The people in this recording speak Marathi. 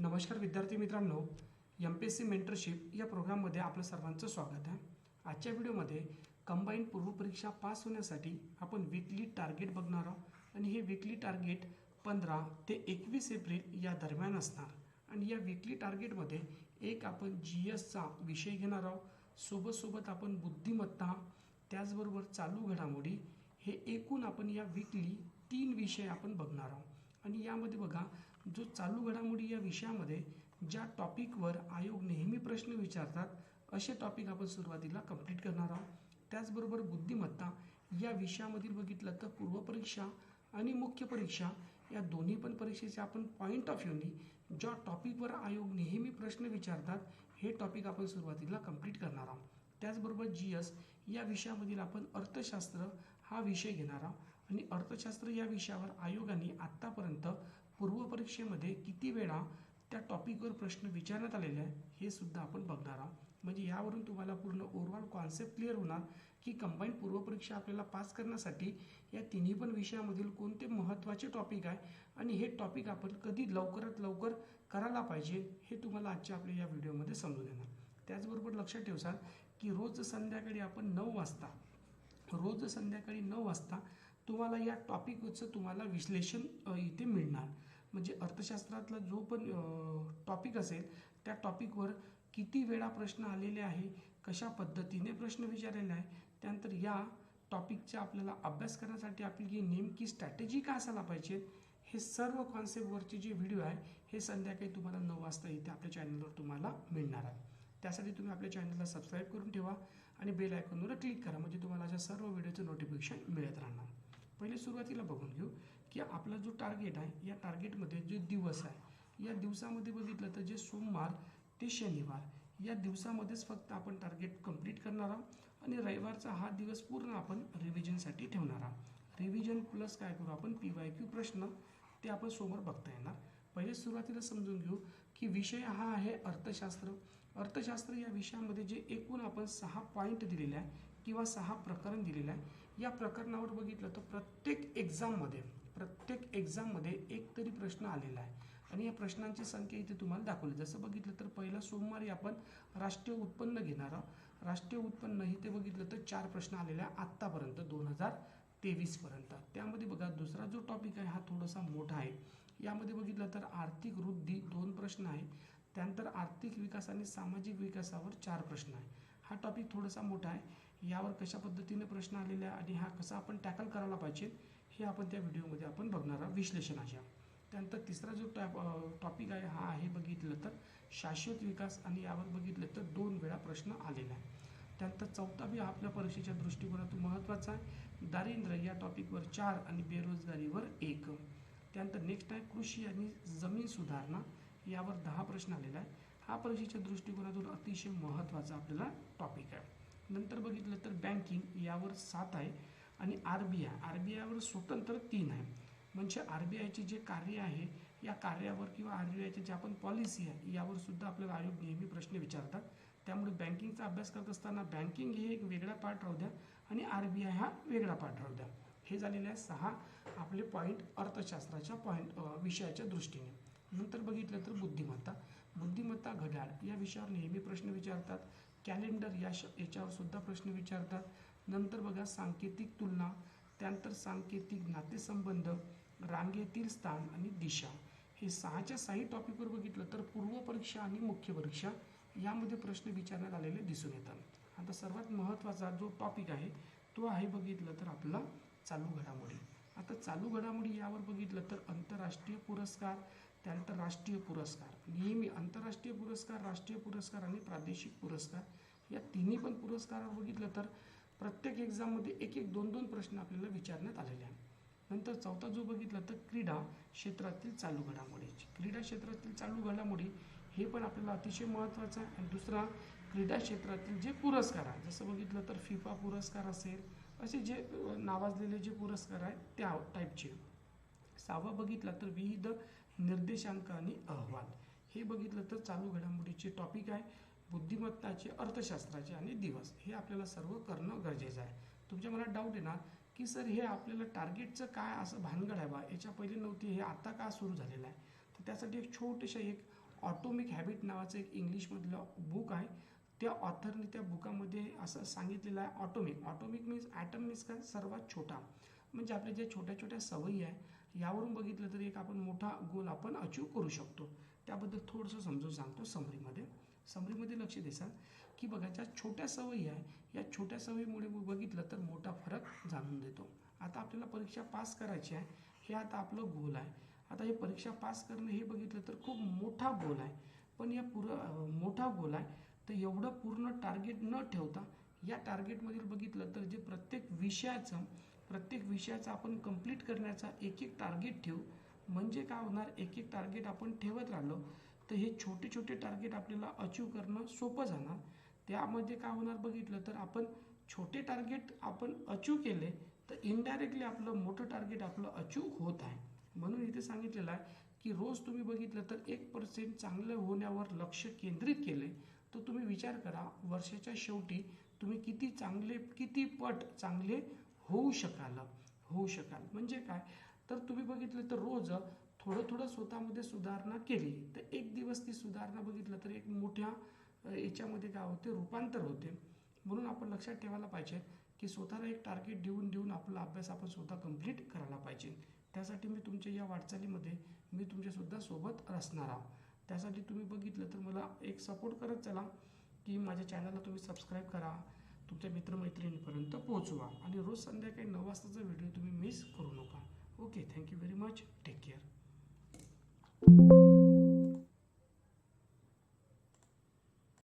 नमस्कार विद्यार्थी मित्रांनो M P S C mentorship या प्रोग्राममध्ये आपलं सर्वांचं स्वागत आहे. आजच्या व्हिडिओमध्ये कंबाईंड पूर्वपरीक्षा पास होण्यासाठी आपण वीकली टार्गेट बघणार आहोत आणि हे वीकली टार्गेट पंधरा ते एकवीस एप्रिल या दरम्यान असणार. आणि या वीकली टार्गेटमध्ये एक आपण जी एसचा विषय घेणार आहोत. सोबतसोबत आपण बुद्धिमत्ता त्याचबरोबर चालू घडामोडी हे एकूण आपण या वीकली तीन विषय आपण बघणार आहोत. आणि यामध्ये बघा जो चालू घडामोडी या विषयामध्ये ज्या टॉपिकवर आयोग नेहमी प्रश्न विचारतात असे टॉपिक आपण सुरुवातीला कंप्लीट करणार आहोत. त्याचबरोबर बुद्धिमत्ता या विषयामधील बघितलं तर पूर्वपरीक्षा आणि मुख्य परीक्षा या दोन्ही पण परीक्षेचे आपण पॉईंट ऑफ व्ह्यूनी ज्या टॉपिकवर आयोग नेहमी प्रश्न विचारतात हे टॉपिक आपण सुरुवातीला कंप्लीट करणार आहोत. त्याचबरोबर जी एस या विषयामधील आपण अर्थशास्त्र हा विषय घेणार आहोत. आणि अर्थशास्त्र या विषयावर आयोगाने आत्तापर्यंत पूर्वपरीक्षेमध्ये किती वेळा त्या टॉपिकवर प्रश्न विचारण्यात आलेले आहे हे सुद्धा आपण बघणार आहोत. म्हणजे यावरून तुम्हाला पूर्ण ओव्हरऑल कॉन्सेप्ट क्लिअर होणार की कंबाईंड पूर्वपरीक्षा आपल्याला पास करण्यासाठी या तिन्ही पण विषयामधील कोणते महत्त्वाचे टॉपिक आहे आणि हे टॉपिक आपण कधी लवकरात लवकर करायला पाहिजे हे तुम्हाला आजच्या आपल्या या व्हिडिओमध्ये समजून येणार. त्याचबरोबर लक्षात ठेवसाल की रोज संध्याकाळी आपण नऊ वाजता रोज संध्याकाळी नऊ वाजता तुम्हाला या टॉपिकचं तुम्हाला विश्लेषण इथे मिळणार. म्हणजे अर्थशास्त्रातला जो पण टॉपिक असेल त्या टॉपिकवर किती वेळा प्रश्न आलेले आहे कशा पद्धतीने प्रश्न विचारलेला आहे त्यानंतर या टॉपिकचा आपल्याला अभ्यास करण्यासाठी आपली नेमकी स्ट्रॅटेजी काय असायला पाहिजे हे सर्व कॉन्सेप्टवरचे जे व्हिडिओ आहे हे संध्याकाळी तुम्हाला नऊ वाजता इथे आपल्या चॅनलवर तुम्हाला मिळणार आहे. त्यासाठी तुम्ही आपल्या चॅनलला सबस्क्राईब करून ठेवा आणि बेल आयकॉनवर क्लिक करा म्हणजे तुम्हाला अशा सर्व व्हिडिओचं नोटिफिकेशन मिळत राहणार. पहिले सुरुवातीला बघून घेऊ की आपला जो टार्गेट आहे या टार्गेटमध्ये जे दिवस आहे या दिवसामध्ये बघितलं तर जे सोमवार ते शनिवार या दिवसामध्येच फक्त आपण टार्गेट कंप्लीट करणार आहोत आणि रविवारचा हा दिवस पूर्ण आपण रिव्हिजनसाठी ठेवणार आहोत. रिव्हिजन प्लस काय करू आपण? पी वाय क्यू प्रश्न ते आपण समोर बघता येणार. पहिले सुरुवातीला समजून घेऊ की विषय हा आहे अर्थशास्त्र. अर्थशास्त्र या विषयामध्ये जे एकूण आपण सहा पॉईंट दिलेले आहे किंवा सहा प्रकरण दिलेलं आहे. या प्रकरणावर बघितलं तर प्रत्येक एक्झाममध्ये प्रत्येक एक्झाममध्ये एक तरी प्रश्न आलेला आहे. आणि या प्रश्नांची संख्या इथे तुम्हाला दाखवली. जसं बघितलं तर पहिला सोमवारी आपण राष्ट्रीय उत्पन्न घेणार आहोत. राष्ट्रीय उत्पन्न इथे बघितलं तर चार प्रश्न आलेले आहे आत्तापर्यंत दोन हजार तेवीसपर्यंत त्यामध्ये बघा दुसरा जो टॉपिक आहे हा थोडासा मोठा आहे. यामध्ये बघितलं तर आर्थिक वृद्धी दोन प्रश्न आहे त्यानंतर आर्थिक विकास आणि सामाजिक विकासावर चार प्रश्न आहे हा टॉपिक थोडासा मोठा आहे. यावर कशा पद्धतीने प्रश्न आलेले आहे आणि हा कसा आपण टॅकल करायला पाहिजे हे आपण त्या व्हिडिओमध्ये आपण बघणार आहोत विश्लेषणाच्या. त्यानंतर तिसरा जो टॉप टॉपिक आहे हा आहे बघितलं तर शाश्वत विकास आणि यावर बघितलं तर दोन वेळा प्रश्न आलेला आहे. त्यानंतर चौथा बी आपल्या परीक्षेच्या दृष्टिकोनातून महत्त्वाचा आहे दारिद्र्य या टॉपिकवर चार आणि बेरोजगारीवर एक. त्यानंतर नेक्स्ट आहे कृषी आणि जमीन सुधारणा यावर दहा प्रश्न आलेला आहे. हा परीक्षेच्या दृष्टिकोनातून अतिशय महत्त्वाचा आपल्याला टॉपिक आहे. नंतर बघितलं तर बँकिंग यावर सात आहे आणि R B I R B आयवर स्वतंत्र तीन आहे. म्हणजे आर बी आयचे जे कार्य आहे या कार्यावर किंवा आर बी आयचे जे आपण पॉलिसी आहे यावर सुद्धा आपल्याला आयोग नेहमी प्रश्न विचारतात. त्यामुळे बँकिंगचा अभ्यास करत असताना बँकिंग हे एक वेगळा पाठ राहू द्या आणि आर बी आय हा वेगळा पाठ राहू द्या. हे झालेले आहे सहा आपले पॉईंट अर्थशास्त्राच्या पॉईंट विषयाच्या दृष्टीने. नंतर बघितलं तर बुद्धिमत्ता. बुद्धिमत्ता घड्याळ या विषयावर नेहमी प्रश्न विचारतात. कॅलेंडर या श याच्यावर सुद्धा प्रश्न विचारतात. नंतर बघा सांकेतिक तुलना त्यानंतर सांकेतिक नातेसंबंध रांगेतील स्थान आणि दिशा. हे सहाच्या सहाही टॉपिकवर बघितलं तर पूर्व परीक्षा आणि मुख्य परीक्षा यामध्ये प्रश्न विचारण्यात आलेले दिसून येतात. आता सर्वात महत्त्वाचा जो टॉपिक आहे तो आहे बघितलं तर आपला चालू घडामोडी. आता चालू घडामोडी यावर बघितलं तर आंतरराष्ट्रीय पुरस्कार त्यानंतर राष्ट्रीय पुरस्कार. नेहमी आंतरराष्ट्रीय पुरस्कार राष्ट्रीय पुरस्कार आणि प्रादेशिक पुरस्कार या तिन्ही पण पुरस्कारावर बघितलं तर प्रत्येक एक्झाममध्ये एक एक दोन दोन प्रश्न आपल्याला विचारण्यात आलेले आहेत. नंतर चौथा जो बघितला तर क्रीडा क्षेत्रातील चालू घडामोडीची क्रीडा क्षेत्रातील चालू घडामोडी हे पण आपल्याला अतिशय महत्त्वाचं आहे. आणि दुसरा क्रीडा क्षेत्रातील जे पुरस्कार आहे जसं बघितलं तर फिफा पुरस्कार असेल असे जे नावाजलेले जे पुरस्कार आहेत त्या टाईपचे सहावा बघितला तर विविध निर्देशांक आणि अहवाल. हे बघितलं तर चालू घडामोडीचे टॉपिक आहे बुद्धिमत्ताचे अर्थशास्त्राचे आणि दिवस. हे आपल्याला सर्व करणं गरजेचं आहे. तुमच्या मनात डाऊट येणार की सर हे आपल्याला टार्गेटचं काय असं भानगड आहे बा? याच्या पहिले नव्हती हे आता का सुरू झालेलं आहे? तर त्यासाठी एक छोटंसं एक ऑटोमिक हॅबिट नावाचं एक इंग्लिशमधलं बुक आहे. त्या ऑथरने त्या बुकामध्ये असं सांगितलेलं आहे atomic atomic means atom means काय? सर्वात छोटा. म्हणजे आपल्या ज्या छोट्या छोट्या सवयी आहे यावरून बघितलं तर एक आपण मोठा गोल आपण अचीव करू शकतो. त्याबद्दल थोडंसं समजून सांगतो समरीमध्ये समरीमध्ये लक्ष देसाल की बघा ज्या छोट्या सवयी आहे या छोट्या सवयीमुळे बघितलं तर मोठा फरक जाणून देतो. आता आपल्याला परीक्षा पास करायची आहे हे आता आपलं गोल आहे. आता हे परीक्षा पास करणं हे बघितलं तर खूप मोठा गोल आहे. पण या पुर मोठा गोल आहे तर एवढं पूर्ण टार्गेट न ठेवता या टार्गेटमधील बघितलं तर जे प्रत्येक विषयाचं प्रत्येक विषयाचा आपण कंप्लीट करण्याचा एक एक टार्गेट ठेवू. म्हणजे काय होणार? एक एक टार्गेट आपण ठेवत राहिलो तर हे छोटे छोटे टार्गेट आपल्याला अचीव करणं सोपं जाणार. त्यामध्ये काय होणार बघितलं तर आपण छोटे टार्गेट आपण अचीव केले तर इनडायरेक्टली आपलं मोठं टार्गेट आपलं अचीव होत आहे. म्हणून इथे सांगितलेलं आहे की रोज तुम्ही बघितलं तर एक पर्सेंट चांगलं होण्यावर लक्ष केंद्रित केले तर तुम्ही विचार करा वर्षाच्या शेवटी तुम्ही किती चांगले किती पट चांगले होऊ शकाल होऊ शकाल. म्हणजे काय? तर तुम्ही बघितलं तर रोज थोडं थोडं स्वतःमध्ये सुधारणा केली तर एक दिवस ती सुधारणा बघितलं तर एक मोठ्या याच्यामध्ये काय होते? रूपांतर होते. म्हणून आपण लक्षात ठेवायला पाहिजे की स्वतःला एक टार्गेट देऊन देऊन आपला अभ्यास आपण स्वतः कंप्लीट करायला पाहिजे. त्यासाठी मी तुमच्या या वाटचालीमध्ये मी तुमच्यासुद्धा सोबत असणार आहोत त्यासाठी तुम्ही बघितलं तर मला एक सपोर्ट करत चला की माझ्या चॅनलला तुम्ही सबस्क्राईब करा. तुमच्या मित्रमैत्रिणीपर्यंत पोहोचवा. आणि रोज संध्याकाळी नऊ वाजताचा व्हिडिओ तुम्ही मिस करू नका. Okay thank you very much take care